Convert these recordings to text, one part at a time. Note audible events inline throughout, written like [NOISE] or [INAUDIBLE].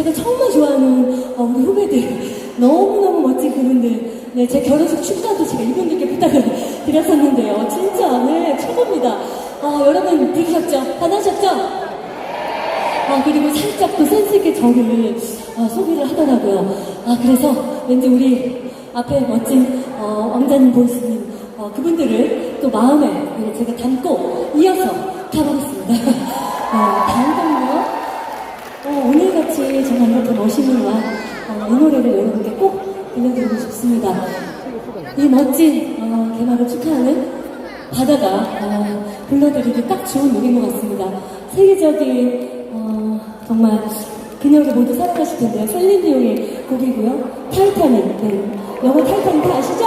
제가 정말 좋아하는 어, 우리 후배들 너무너무 멋진 그분들 네, 제 결혼식 축가도 제가 이분들께 부탁을 [LAUGHS] 드렸었는데요. 진짜 네 최고입니다. 아, 여러분 들으셨죠? 반하셨죠? 아, 그리고 살짝 또 센스있게 저를 어, 소개를 하더라고요. 아, 그래서 왠지 우리 앞에 멋진 어, 왕자님 보이시는 어, 그분들을 또 마음에 네, 제가 담고 이어서 가보겠습니다. [LAUGHS] 어, 다음 오늘같이 정말 이렇게 멋있는 와, 어, 이 노래를 여러분께 꼭 들려드리고 싶습니다. 이 멋진 어, 개막을 축하하는 바다가 어, 불러드리기 딱 좋은 노래인 것 같습니다. 세계적인 어, 정말 그녀를 모두 사랑하실 텐데요. 셀린디옹의 곡이고요. 타이타닉, 네. 영어 타이타닉 다 아시죠?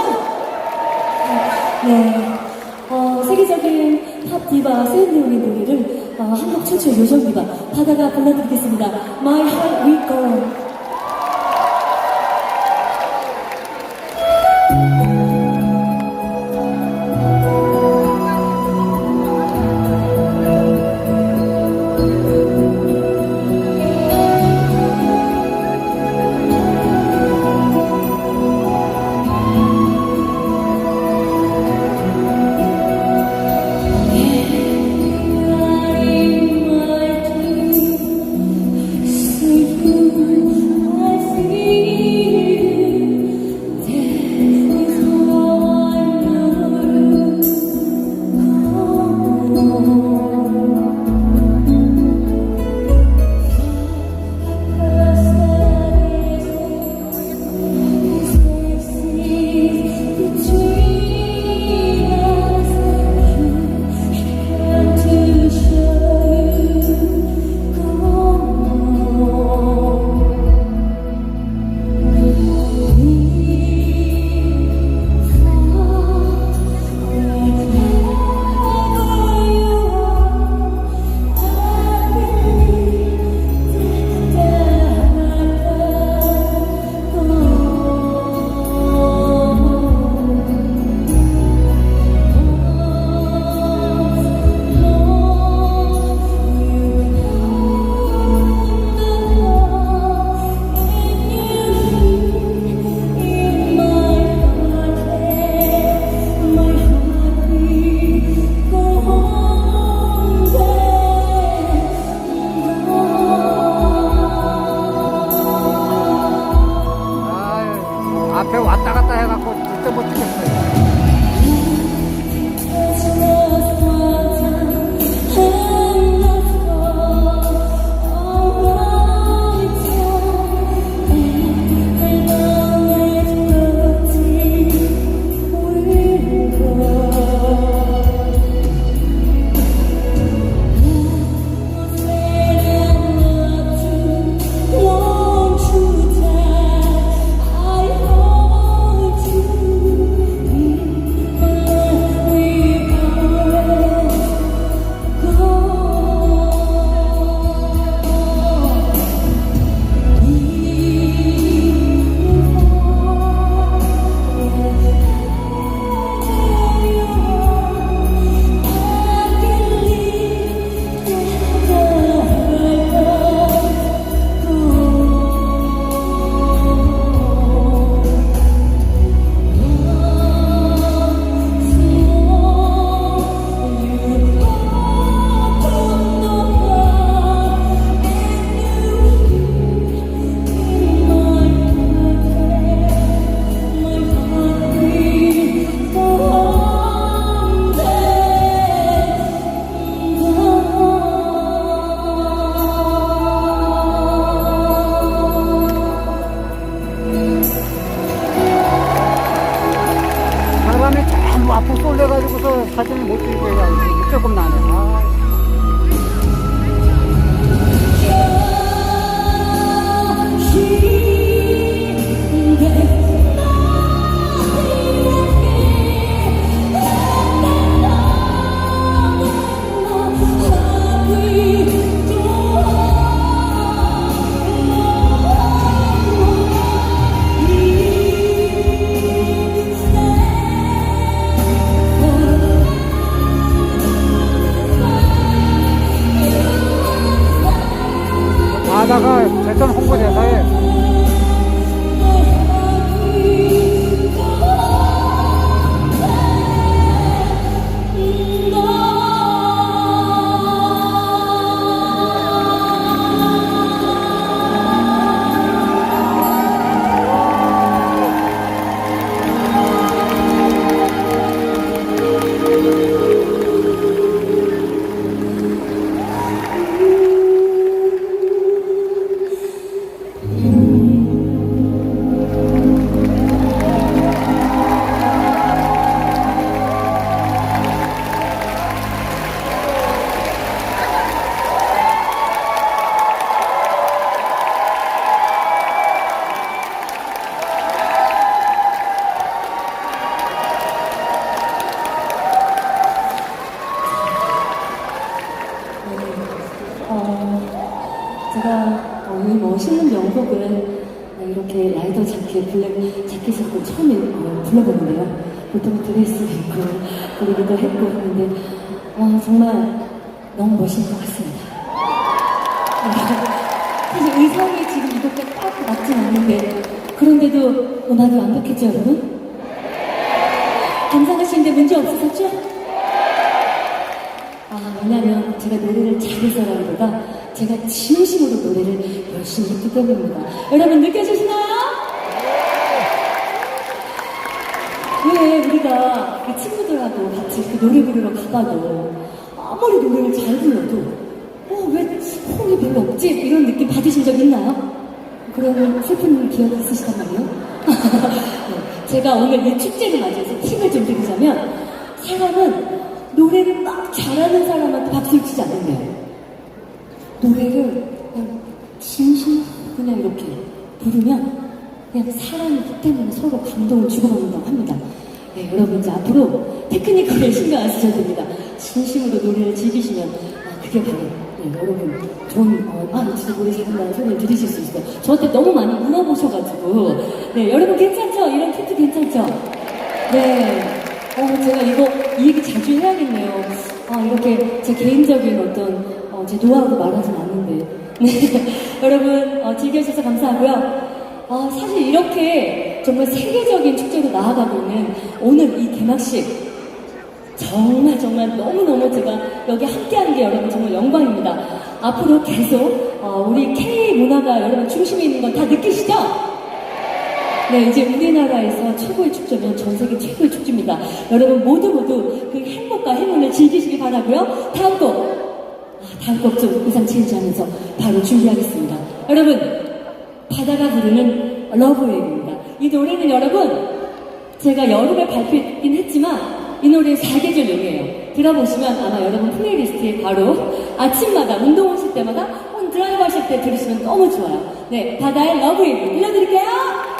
네. 어, 세계적인 팝 디바 셀린디옹의 노래를 어, 한국 최초의 요정 디바 바다가 불러드리겠습니다. My Heart Will Go 왜냐면 제가 노래를 잘해서라기보다 제가 진심으로 노래를 열심히 했기 때문입니다. 여러분 느껴지시나요? 왜 우리가 그 친구들하고 같이 그 노래 부르러 가봐도 아무리 노래를 잘 불러도 어, 왜 호응이 별로 없지? 이런 느낌 받으신 적 있나요? 그러면 슬픈 기억 있으시단 말이에요? [LAUGHS] 네, 제가 오늘 이 축제를 맞이해서 팁을 좀 드리자면 사람은 노래를 막 잘하는 사람한테 박수를 치지 않는데요. 노래를 그냥 진심 그냥 이렇게 부르면 그냥 사람이기 때문에 서로 감동을 주고받는다고 합니다. 네, 여러분 이제 앞으로 테크니컬에 신경 안 쓰셔도 됩니다. 진심으로 노래를 즐기시면 아, 그게 바로 네, 여러분 좋은 어, 아 진짜 노래 잘한다는 소리를 들으실 수 있어요. 저한테 너무 많이 물어보셔가지고 네 여러분 괜찮죠? 이런 팁도 괜찮죠? 네. 어, 제가 이거 이 얘기 자주 해야겠네요. 아, 이렇게 제 개인적인 어떤 어, 제 노하우도 말하진 않는데. [LAUGHS] 네. 여러분 어, 즐겨주셔서 감사하고요. 아, 사실 이렇게 정말 세계적인 축제로 나아가고 있는 오늘 이 개막식 정말 정말 너무너무 제가 여기 함께하는 게 여러분 정말 영광입니다. 앞으로 계속 어, 우리 K 문화가 여러분 중심에 있는 건 다 느끼시죠? 네, 이제 우리나라에서 최고의 축제면 전 세계 최고의 축제입니다. 여러분 모두 모두 그 행복과 행운을 즐기시기 바라고요. 다음 곡, 아, 다음 곡 좀 의상 체인지하면서 바로 준비하겠습니다. 여러분, 바다가 부르는 러브웨이입니다. 이 노래는 여러분 제가 여름에 발표했긴 했지만 이 노래 사계절 용이에요. 들어보시면 아마 여러분 플레이리스트에 바로 아침마다 운동 오실 때마다 드라이브 하실 때 들으시면 너무 좋아요. 네, 바다의 러브웨이 들려드릴게요.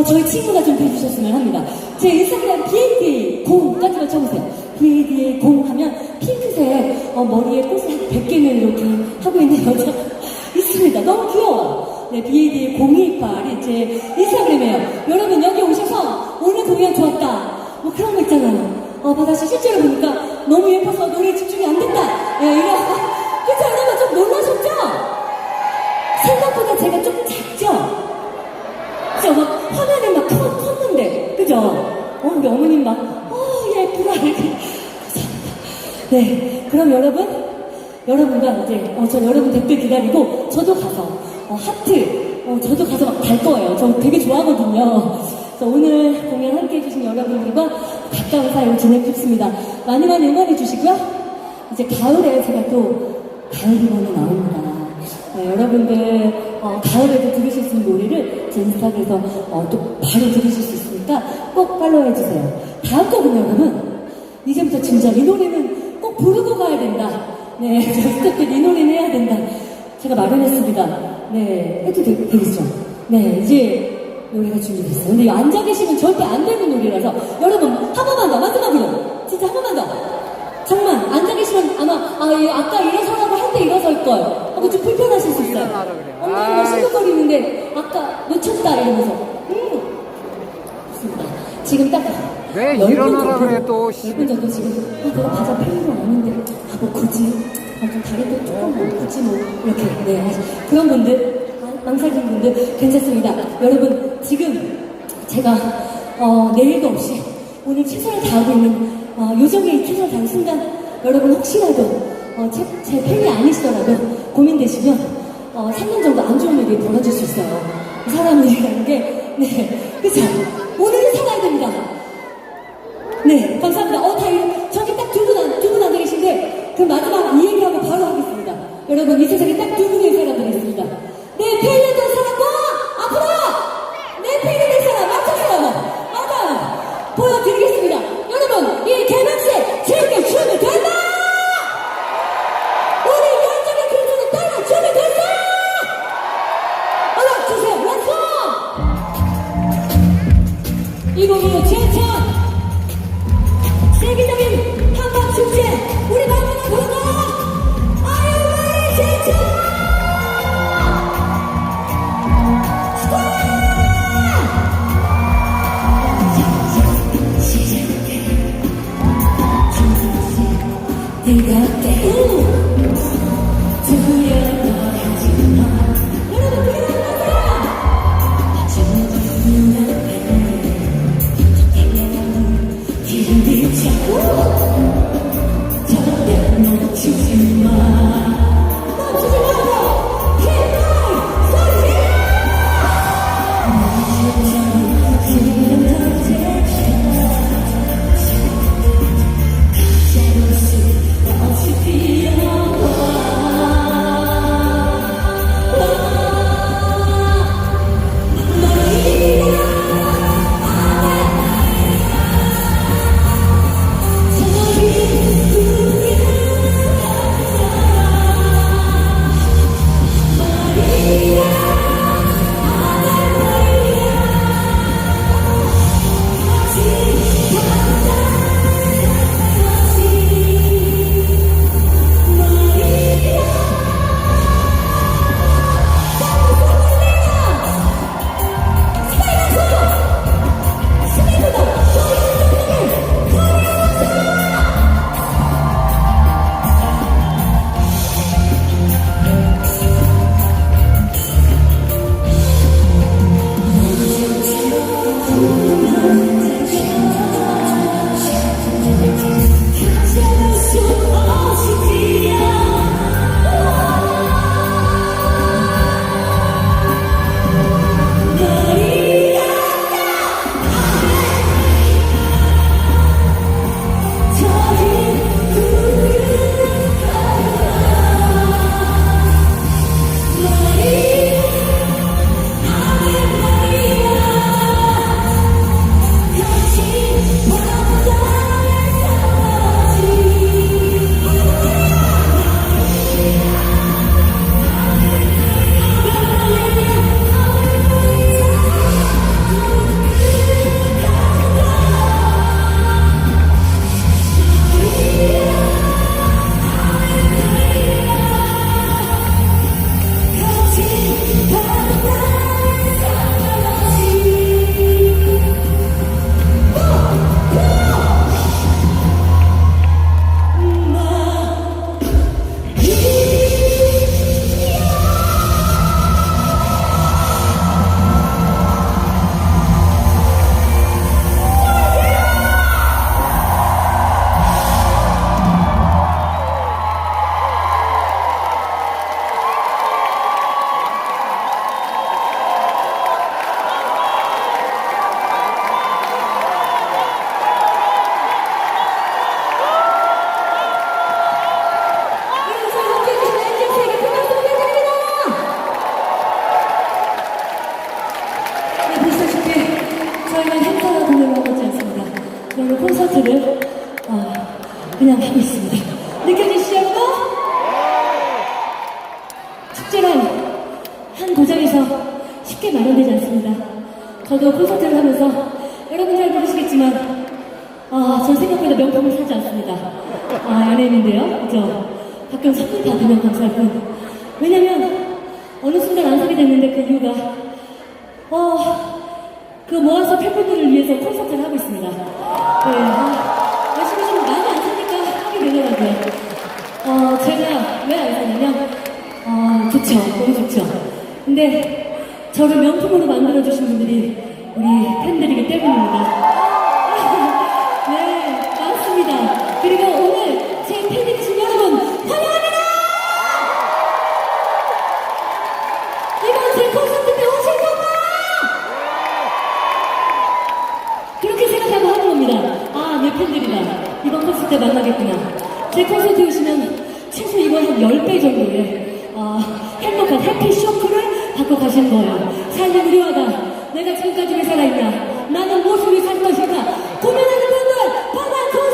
어, 저희 친구가 좀 해주셨으면 합니다. 제 인스타그램 BAD 공까지만 쳐보세요. BAD의 공 하면 핑크색 어, 머리에 꽃을 한 100개는 이렇게 하고 있는 여자 [LAUGHS] 있습니다. 너무 귀여워요. 네, BAD의 028이 제 인스타그램이에요. 여러분 여기 오셔서 오늘 공연 좋았다. 뭐 그런 거 있잖아요. 어, 바다 씨 실제로 보니까 너무 예뻐서 노래에 집중이 안 됐다. 예, 이런. 그쵸, 여러분 좀 놀라셨죠? 그죠? 어, 우리 어머님 막, 어, 예쁘다. 네. 그럼 여러분, 여러분과 이제, 어, 저 여러분 댓글 기다리고, 저도 가서, 어, 하트, 어, 저도 가서 막달 거예요. 저 되게 좋아하거든요. 그래서 오늘 공연 함께 해주신 여러분들과 가까운 사이로 지내고 싶습니다. 많이 많이 응원해 주시고요. 이제 가을에 제가 또, 가을이면이 나옵니다. 네, 여러분들 어, 가을에도 들으실 수 있는 노래를 제 인스타그램에서 어, 또 바로 들으실 수 있으니 까 꼭 팔로우 해 주세요. 다음 거군요, 여러분. 이제부터 진짜 이 노래는 꼭 부르고 가야 된다. 네, 저 스태프들 이 노래는 해야 된다. 제가 마련했습니다. 네, 해도 되, 되겠죠? 네, 이제 노래가 준비됐어요. 근데 앉아 계시면 절대 안 되는 노래라서 여러분 한 번만 더 마지막으로 진짜 한 번만 더. 정말 앉아 계시면 아마 아 예, 아까 일어서라고 할 때 일어설 걸 하고 좀 불편하실 수 있어요. 엉덩이가. 시끄거리는데 아까 놓쳤다 이러면서 음. 지금 딱왜 10분 일어나라 정도, 그래, 또. 10분 정도 지금 아 내가 가자 팬으로 아는데 아 뭐 굳이 아 좀 다리도 조금 뭐 굳이 뭐 이렇게 네 그런 분들 아, 망설이는 분들 괜찮습니다. 여러분 지금 제가 어, 내일도 없이 오늘 최선을 다하고 있는 어, 요정의 최선을 다하는 순간 여러분 혹시라도 어, 제, 제 팬이 아니시더라도 고민되시면 어, 3년 정도 안 좋은 일이 벌어질 수 있어요. 사람이라는 게 네, 그쵸? 오늘은 살아야 됩니다. 네, 감사합니다. 어, 다 저기 딱 두 분, 안- 두분 앉아 계신데, 그럼 마지막 이 얘기하고 바로 하겠습니다. 여러분, 이 세상에 딱 두 분 왜냐면, 어느 순간 안 사게 됐는데 그 이유가, 어, 그 모아서 팬분들을 위해서 콘서트를 하고 있습니다. 네, 아, 열심히 좀 많이 안 사니까 하게 되더라고요. 어, 제가 왜 안 사냐면, 어, 좋죠. 너무 좋죠. 근데 저를 명품으로 만들어주신 분들이 우리 팬들이기 때문입니다. 네, 맞습니다. 그리고 오늘 제 팬이신 여러분, 환영합니다! 이번 제 콘서트 때 오실 건가요? 그렇게 생각하고 하는 겁니다. 아, 내 팬들이다. 이번 콘서트 때 만나겠구나. 제 콘서트 오시면 최소 이번 한 10배 정도의 어, 행복한 해피 쇼크를 받고 가시는 거예요. 삶의 무료하다. 내가 지금까지 왜 살아있냐. 나는 위해 살 것인가. 고민하는 분들, 콘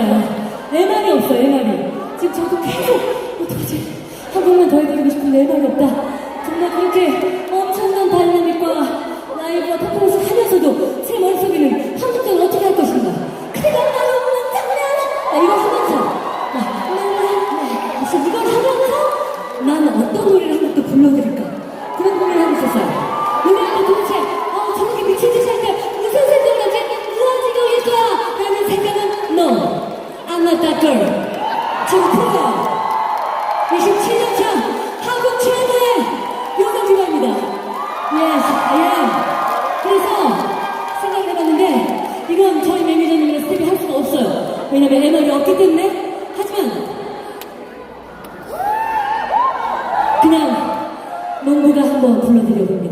う。 왜냐면 MR이 없기 때문에 하지만 그냥 농부가 한번 불러드려볼게요.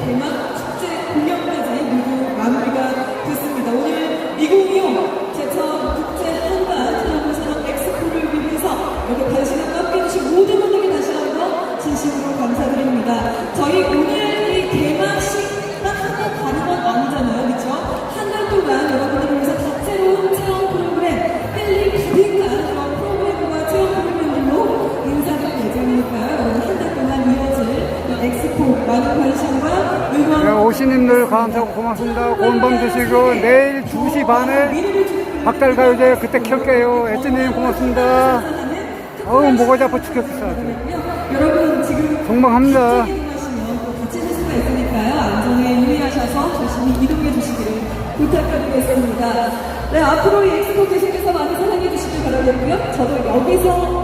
대만 축제 공연까지 모두 마무리가 됐습니다. 오늘 2025 제천 국제 한반 한국 산업 엑스포를 위해서 이렇게 관심을 함께 주신 모든 분들께 다시 한번 진심으로 감사드립니다. 저희 오늘 이 개막식 딱 한 달 가는 건 아니잖아요. 그쵸? 한 달 동안 여러분들을 위해서 다채로운 체험 프로그램, 힐링 가득한 그런 프로그램과 체험 프로그램으로 인사를 예정이니까요. 여러분 한 달 동안 이어질 엑스포 많은 관심과 네, 오신님들 감사하고 고맙습니다. 고운 밤 되시고 내일 2시 반에 박달가요제 그때 켤게요. 애츠님 고맙습니다. 어우 뭐가 잡아 죽겠어 여러분 지금 동방합니다. 부탁드리겠습니다. 네 앞으로 이 엑스포 계속해서 많은 사랑해 주시길 바라겠고요. 저도 여기서